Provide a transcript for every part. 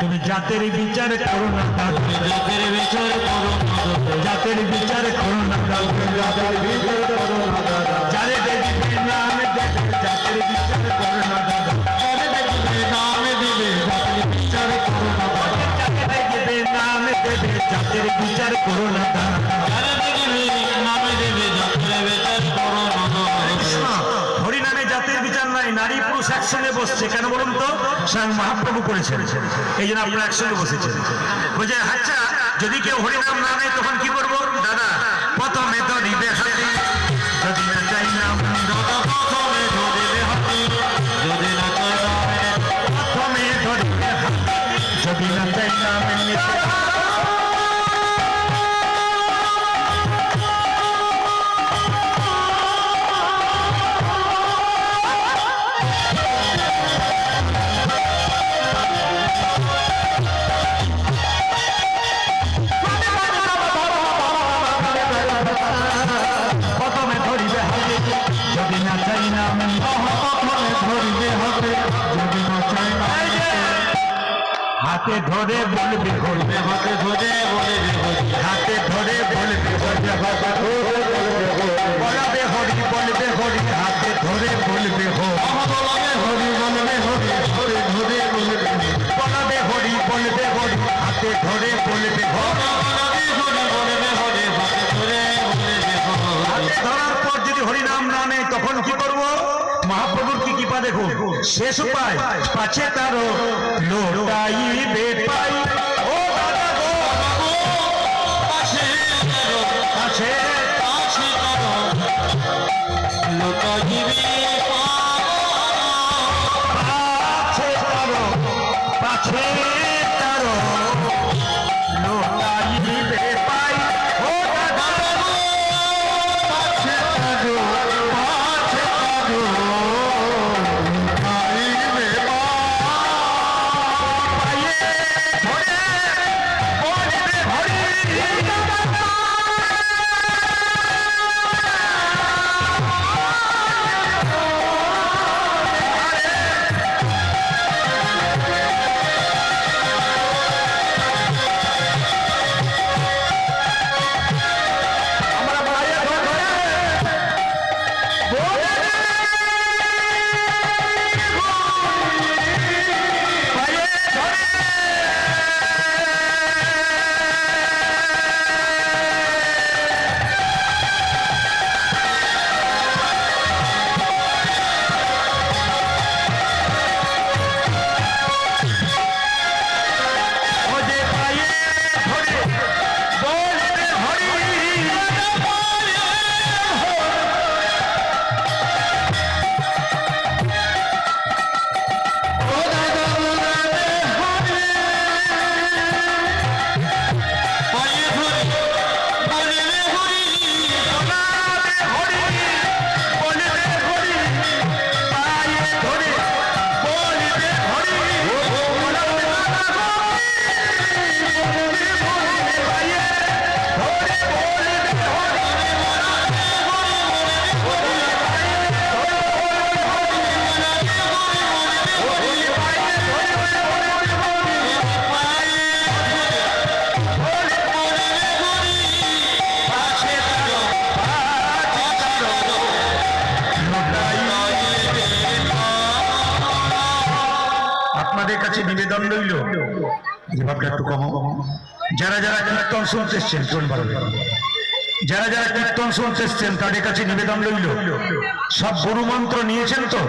তুমি জাতের বিচার করো না, জাতের বিচার করো জাতের বিচার করো না জাতের বিচার করো না, যারে দেখবে নাম একসঙ্গে বসছে। কেন বলুন তো? স্বয়ং মহাপ্রভু করেছেন। এই জন্য আপনারা একসঙ্গে বসেছেন। বলছে আচ্ছা যদি কেউ হরিনাম না নেয়, তখন কি করব? দাদা, প্রথমে তো নিবে হাতে। যদি না প্রথমে যদি না না চাই নাম হাতে ধরে বলবি হরিবে হাতে ধরে বলবি দেবে হাতে ধরে বলবি হরিবে বলবে মহাপ্রভুর কি কৃপা দেখুন শেষ উপায় পাছে তারও লোটাইবে পাই ও দাদা গো পাশে পাশে পাছে তারও পাছে তারও। রইল যে ভাবটা একটু কম যারা যারা কীর্তন শুনতে এসছেন চলুন ভালো যারা যারা কীর্তন শুনতে এসছেন, তাদের কাছে নিবেদন রইল। সব গুরু মন্ত্র নিয়েছেন তো?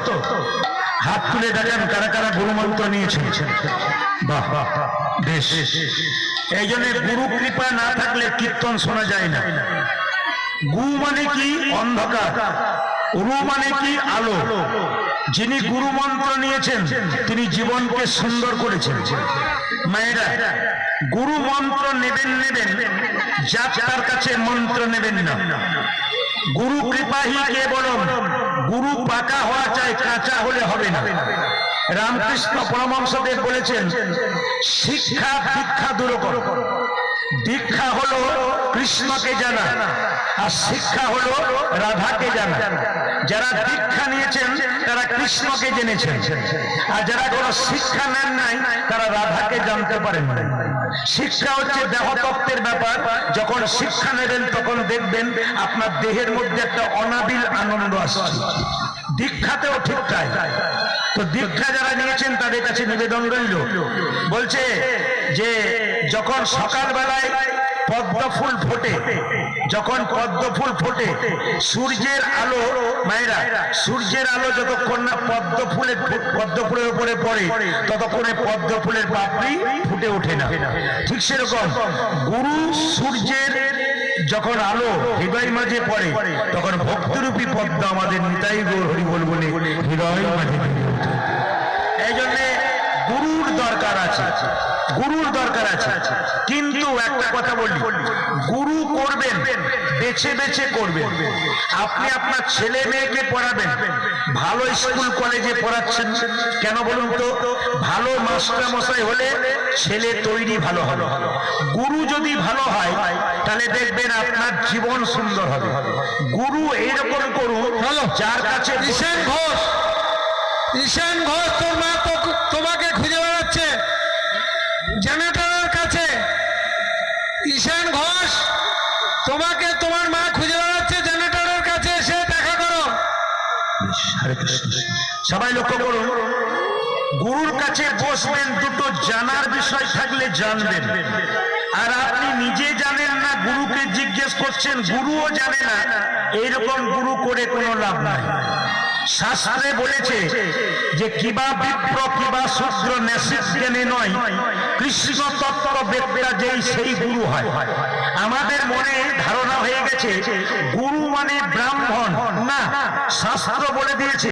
হাত তুলে দেখান কারা কারা গুরু মন্ত্র নিয়েছেন। বাহ, বেশ। এই জন্য গুরু কৃপা না থাকলে কীর্তন শোনা যায় না। গু মানে কি? অন্ধকার। রু মানে কি? আলো। যিনি গুরু মন্ত্র নিয়েছেন, তিনি জীবনকে সুন্দর করেছেন। মায়েরা, গুরু মন্ত্র নেবেন নেবেন যা তার কাছে মন্ত্র নেবেন না। গুরু কৃপাহি কে বলুন গুরু পাকা হওয়া চাই কাঁচা হলে হবে না। রামকৃষ্ণ পরমহংসদেব বলেছেন, শিক্ষা দীক্ষা দূর করো। দীক্ষা হলো কৃষ্ণকে জানা, আর শিক্ষা হলো রাধাকে জানা। যারা দীক্ষা নিয়েছেন, তারা কৃষ্ণকে জেনেছেন। আর যারা কোনো শিক্ষা নেন নাই, তারা রাধাকে জানতে পারেন শিক্ষা হচ্ছে দেহতত্ত্বের ব্যাপার। যখন শিক্ষা নেবেন, তখন দেখবেন আপনার দেহের মধ্যে একটা অনাবিল আনন্দ আসছে। দীক্ষাতেও ঠিক তাই। তো দীক্ষা যারা নিয়েছেন, তাদের কাছে নিবেদন রইল। বলছে যে, যখন সকালবেলায় পদ্ম ফুল ফোটে। যখন পদ্ম ফুল ফোটে, সূর্যের আলো মায়েরা, সূর্যের আলো যতক্ষণ না পদ্ম ফুলের পদ্ম ফুলের উপরে পড়ে, ততক্ষণে পদ্ম ফুলের পাপড়ি ফুটে ওঠে না। ঠিক সেরকম গুরু সূর্যের যখন আলো হৃদয় মাঝে পড়ে, তখন ভক্তরূপী পদ্ম আমাদের নিতাই গৌর হরি বল বলে হৃদয় মাঝে এই জন্যে গুরুর দরকার আছে। গুরুর দরকার আছে। কিন্তু একটা কথা বলি গুরু করবেন বেছে বেছে করবেন। আপনি আপনার ছেলে মেয়েকে পড়াবেন ভালো স্কুল কলেজে পড়াচ্ছেন কেন বলুন তো? ভালো মাস্টার মশাই হলে ছেলে তৈরি ভালো হবে। গুরু যদি ভালো হয় তাহলে দেখবেন আপনার জীবন সুন্দর হবে। গুরু এইরকম করুন যার কাছে ঘোষ ঈশান ঘোষ, তোর মা তোমাকে খুঁজে বেড়াচ্ছে। জেনারেটরের কাছে। ঈশান ঘোষ, তোমাকে, তোমার মা খুঁজে বেড়াচ্ছে জেনারেটরের কাছে, এসে দেখা করো। সবাই লক্ষ্য করুন। গুরুর কাছে বসবেন, দুটো জানার বিষয় থাকলে জানবেন। আর আপনি নিজে জানেন না, গুরুকে জিজ্ঞেস করছেন, গুরুও জানে না। এইরকম গুরু করে কোনো লাভ নাই। শাস্ত্রে বলেছে যে কিবা বিপ্র, কিবা শূদ্র নেশিস জ্ঞানী নয়। কৃষ্ণ তত্ত্ব ব্যক্তিরা যেই, সেই গুরু হয়। আমাদের মনে ধারণা হয়ে গেছে, গুরু মানে ব্রাহ্মণ। না, শাস্ত্র বলে দিয়েছে